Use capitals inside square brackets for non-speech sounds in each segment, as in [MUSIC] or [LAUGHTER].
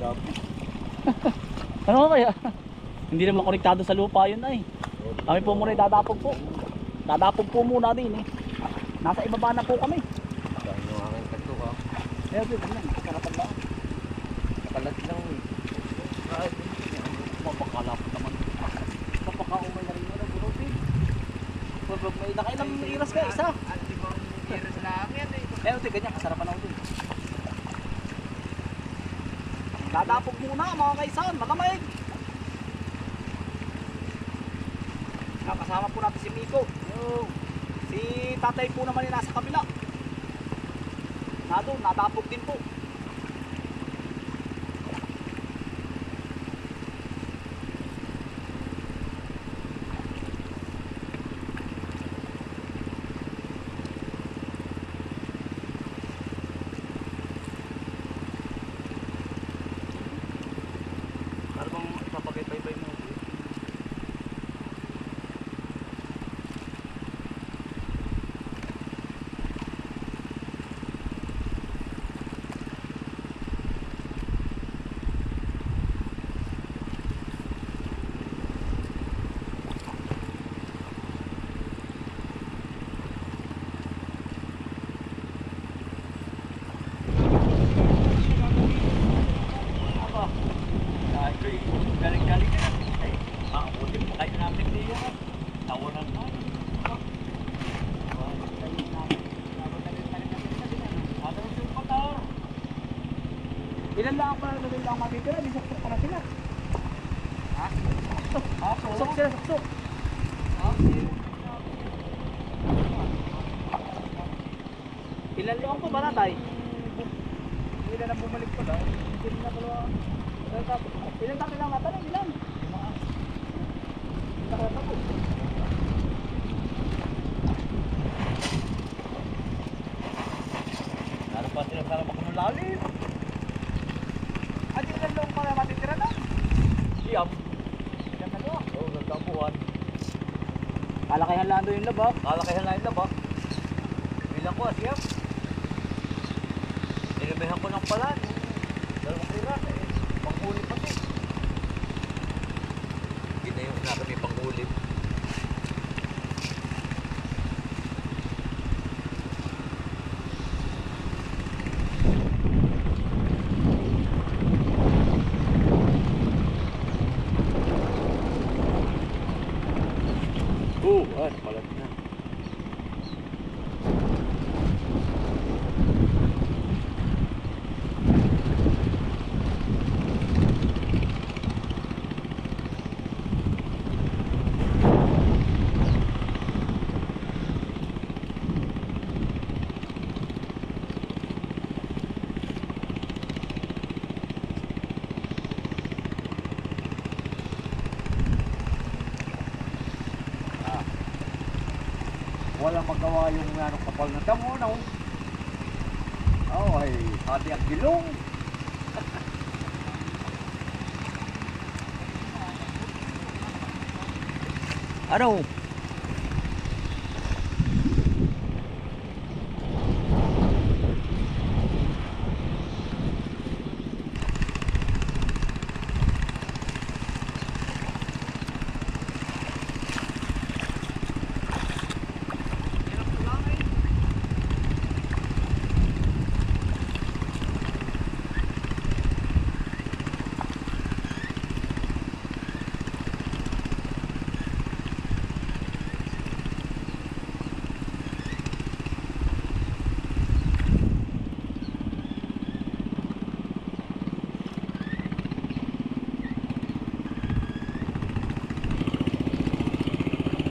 [LAUGHS] Ano kaya? Hindi naman konektado sa lupa yun ay. Kami po muna dadapog po. Dadapog po muna din eh. Nasa ibaba na po kami. Dahil yung aking kanto ka. Kaya din, ano, karapan lang. Nakalat lang eh. Ay, mapakalap naman. Mapakaumay na rin yun. Pag may nakailang iras ka, isa. Iras lang yan eh. Eh, ito, ganyan, kasarapan ako din. Dadapog muna, mga kaisan, malamig. Nakasama po natin si Miko. Yo. Si tatay po naman yung nasa kabila. Nado, nadapog din po. Ano bang ipapagay-bay mo? Aba, dahil ko'y galing-galing na natin. Ay, makabuti mo kayo namin niya. Tawanan na. Ilan lang pa na lang matitira, di saksak pa na sila. Ha? [LAUGHS] Saksak sila, saksak. Ilan lang po ba natay? Ilan na bumalik pa daw? Ilan na pala? Ilan tapos? Ilan tapos lang natanong? Ilan? Ilan tapos? Lalo pa sila para makunulalim. At ilan lang pala matitira na? Siyam na doon? Oo, nagkabuhan. Kalakayan lang doon yung laba. Kalakayan lang yung laba. Bilang ko, siyam. Nilumihan ko ng pala. Dalawang oras eh. Panghuli pati. Hindi na yung nakami panghuli. Oo, ah, palat na. Walang magawa yung ano, kapal na damo, no? Oh, ay, pati ang gilong. [LAUGHS] ano?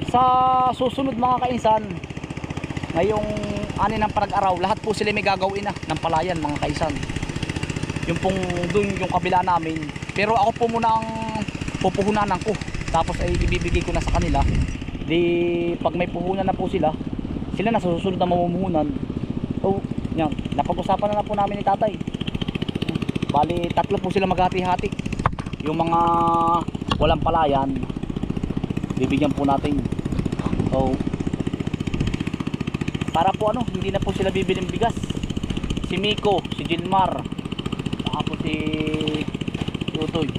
Sa susunod mga kainsan, ngayong ani ng parag-araw, lahat po sila may gagawin na ng palayan mga kaisan. Yung pong dun yung kabila namin. Pero ako po muna ang pupuhunanan ko. Tapos ay ibibigay ko na sa kanila. Di pag may puhunan na po sila, sila na susunod na mamumuhunan. So, yan, napag-usapan na na po namin ni tatay. Bali, tatlo po sila maghati-hati. Yung mga walang palayan, bibigyan po natin. So para po ano, hindi na po sila bibili ng bigas. Si Miko, si Jinmar, saka po si Utoy.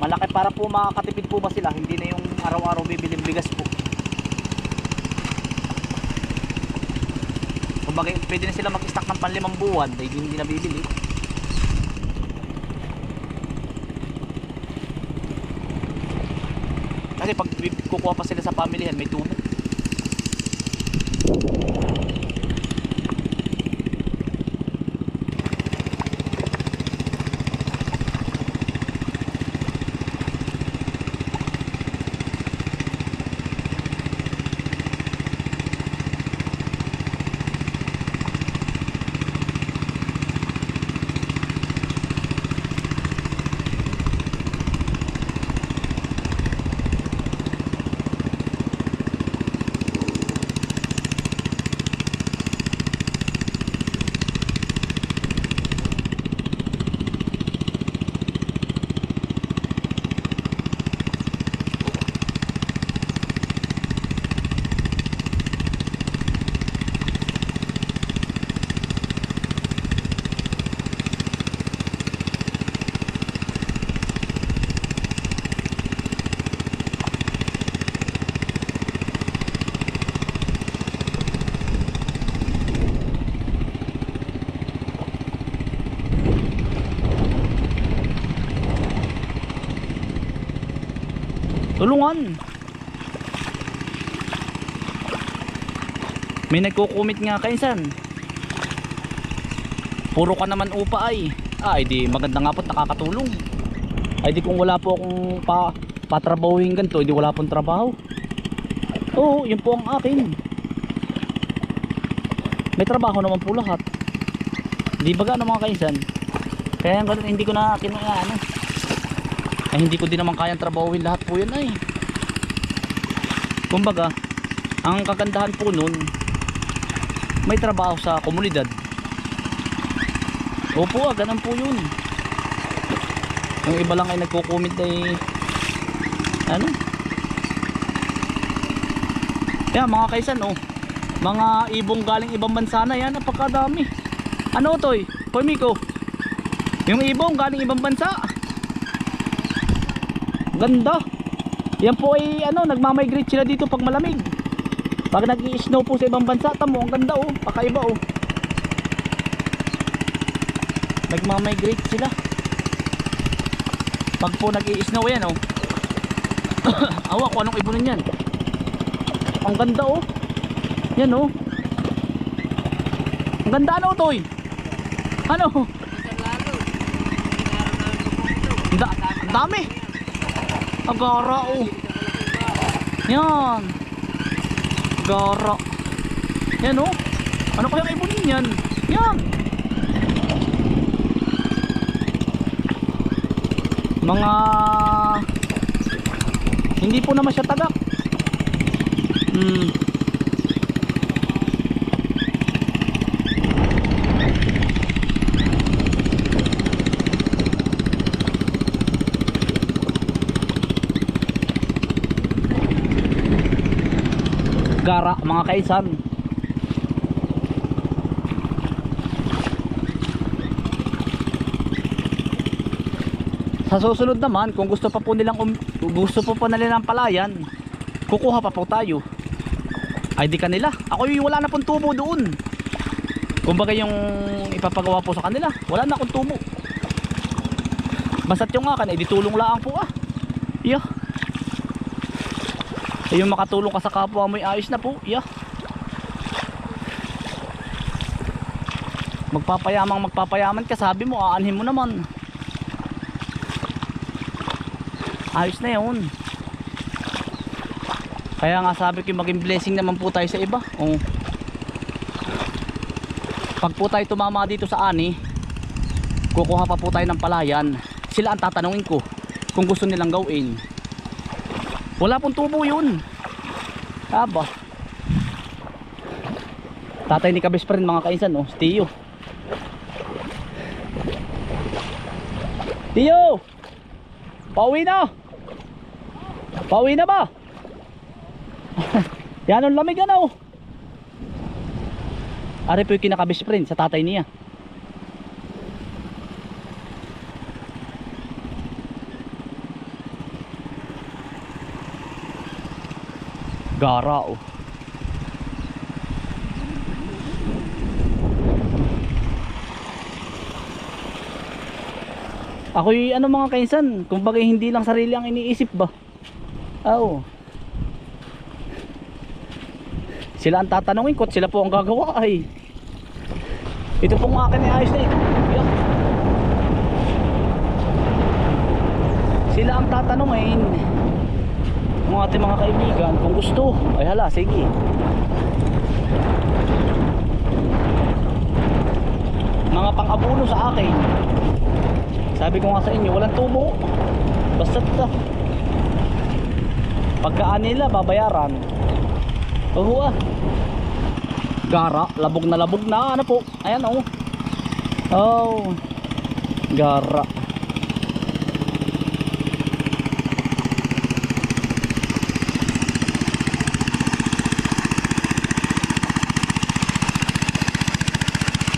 Malaki para po makakatipid po ba sila, hindi na yung araw-araw bibili ng bigas po. Kumbaga, pwede na sila mag-stack ng panlimang buwan, dahil hindi na bibili. Kasi pag kukuha pa sila sa pamilihan, may tubo. Tulungan. May nagkukumit nga kainsan. Puro ka naman upa ay. Ah, di maganda nga po nakakatulong. Ay di kung wala po akong pa patrabahuhin ganito, di wala pong trabaho. Oo, yun po ang akin. May trabaho naman po lahat. Di ba ano mga kainsan? Kaya hindi ko na kinuha ano. Ay hindi ko din naman kayang trabahuin lahat po yun ay. Kumbaga, ang kagandahan po nun, may trabaho sa komunidad. Opo, ah, ganun po yun. Yung iba lang ay nagko-comment ay ano? Kaya mga kaisan oh, mga ibong galing ibang bansa na yan, napakadami. Ano to eh? Miko? Yung ibong galing ibang bansa. Ganda. Yan po ay ano, nagmamigrate sila dito pag malamig. Pag nag-i-snow po sa ibang bansa, tamo, ang ganda oh, pakaiba oh. Nagmamigrate sila. Pag po nag-i-snow yan oh. [COUGHS] Awa ko anong ibunin yan. Ang ganda oh. Yan oh. Ang ganda ano toy? Ano? Ang dami. Agara oh. Yan. Agara. Yan oh. Ano kaya ibunin yan? Yan. Mga hindi po naman siya tagak. Hmm. Gara mga kaisan. Sa susunod naman kung gusto pa po nilang um, gusto po pa nila ng palayan kukuha pa po tayo. Ay di kanila. Ako yung wala na pong tubo doon. Kumbaga yung ipapagawa po sa kanila wala na akong tubo. Basta't yung akin ay di tulong lang po ah. Yeah yung makatulong ka sa kapwa mo. Ayos na po. Yeah. Magpapayamang magpapayaman ka. Sabi mo aanhin mo naman. Ayos na yun. Kaya nga sabi ko maging blessing naman po tayo sa iba. Oh. pag po tayo tumama dito sa ani kukuha pa po tayo ng palayan. Sila ang tatanungin ko kung gusto nilang gawin wala pong tubo yun. Aba. Tatay ni kabis mga kainsan oh, Tiyo Tiyo pauwi na! Pauwi na ba? [LAUGHS] Yan ang lamig ano? Ari po yung kinakabis sa tatay niya Gara oh. Ako'y ano mga kainsan, kumbaga hindi lang sarili ang iniisip ba? Oo. Sila ang tatanungin ko at sila po ang gagawa ay. Ito pong akin ay ayos na ito. Sila ang tatanungin ng ating mga kaibigan kung gusto. Ay hala, sige. Mga pang-abuno sa akin. Sabi ko nga sa inyo, walang tubo. Basta ito. Pagkaan nila, babayaran. Oo ah. Gara, labog na labog na. Ano po? Ayan oh. Oh. Gara.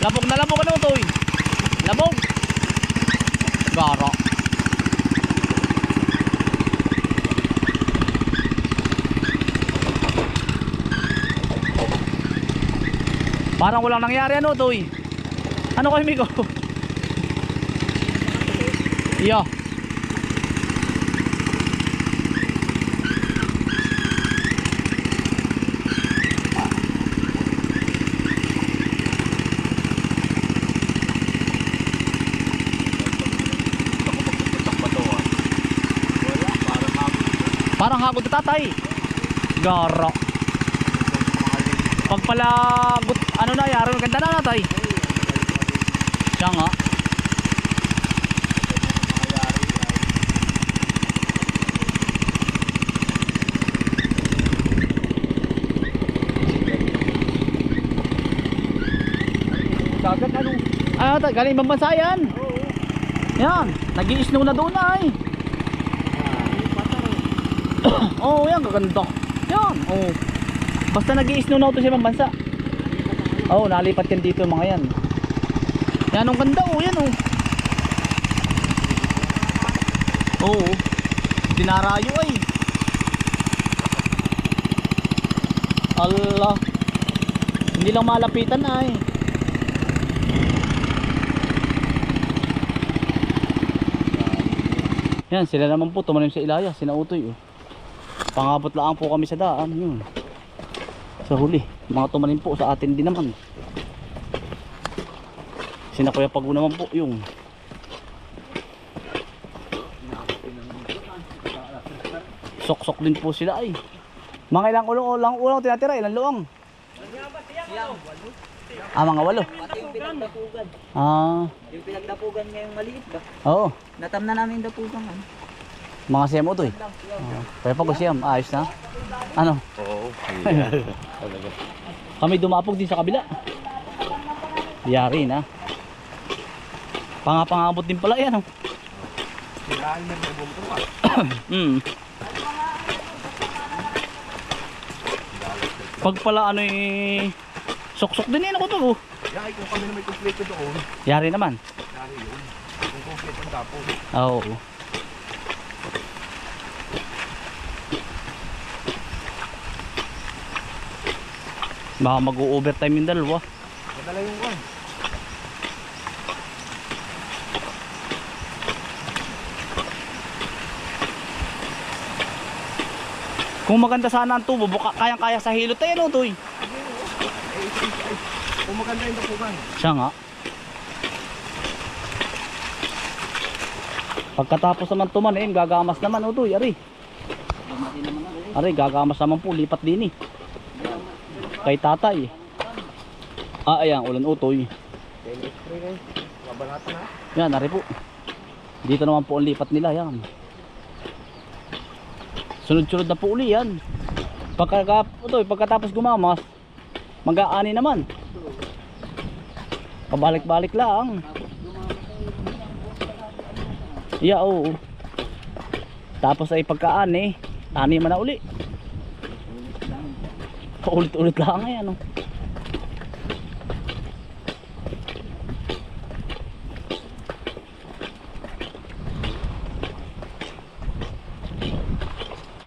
Labog na labog ano to eh. Labog. Gara. Parang walang nangyari ano to eh. Ano kayo Miko? [LAUGHS] Yeah. Parang hagod na tatay. Gara. Pag pala gut, ano na yaro ganda na natay. Siya nga. Dagat ano? Ta- galing ibang bansa yan. Yan, nag-i-snow na doon ay. Oo, [COUGHS] oh, yan gaganda. Yan, oh. Basta nag-i-snow na ito sa ibang bansa. Oh, nalipat yan dito mga yan. Yan ang ganda oh, yan oh. Oh, dinarayo ay. Allah. Hindi lang malapitan ay. Yan, sila naman po tumanim sa ilaya, sinautoy oh. Pangabot lang po kami sa daan, yun. Sa huli, mga tumanim po sa atin din naman. Sina Kuya Pagu naman po yung Sok-sok din po sila ay. Mga ilang ulong ulang ulang tinatira, ilang luang? Ah, mga walo. Pati yung pinagdapugan. Ah, Yung pinagdapugan ngayong maliit ba? oo. Natam na namin dapugan. Ano? Mga siyam utoy. Ah, Kaya pag siyam, ayos na. Ano? Oo. Kami dumapog din sa kabila. Yari na. Pangapangabot din pala yan. Oh. Siraan na may bumto pa. Mm. Pag pala ano eh, sok-sok din yan ako to. Oh. Yay, kung kami na may kompleto doon, Yari naman. yari yun. Kung kompleto ang tapos. Oo. Baka mag-overtime yung dalawa. Madala yung kan. Kung maganda sana ang tubo, buka, kayang-kaya sa hilot tayo no, Toy. Kung maganda yung dapugan. Siya nga. Pagkatapos naman tumanim, gagamas naman o Toy, ari. Ari, gagamas naman po, lipat din eh. Kay tatay. Ah, ayan, ulan utoy. Yan, ari po. Dito naman po ang lipat nila, yan. Sunod-sunod na po uli yan. Pagka, ito, pagkatapos gumamas, mag-aani naman. Pabalik-balik lang. Yeah, oo. Tapos ay pagkaani, ani man na uli. Paulit-ulit lang yan, oh.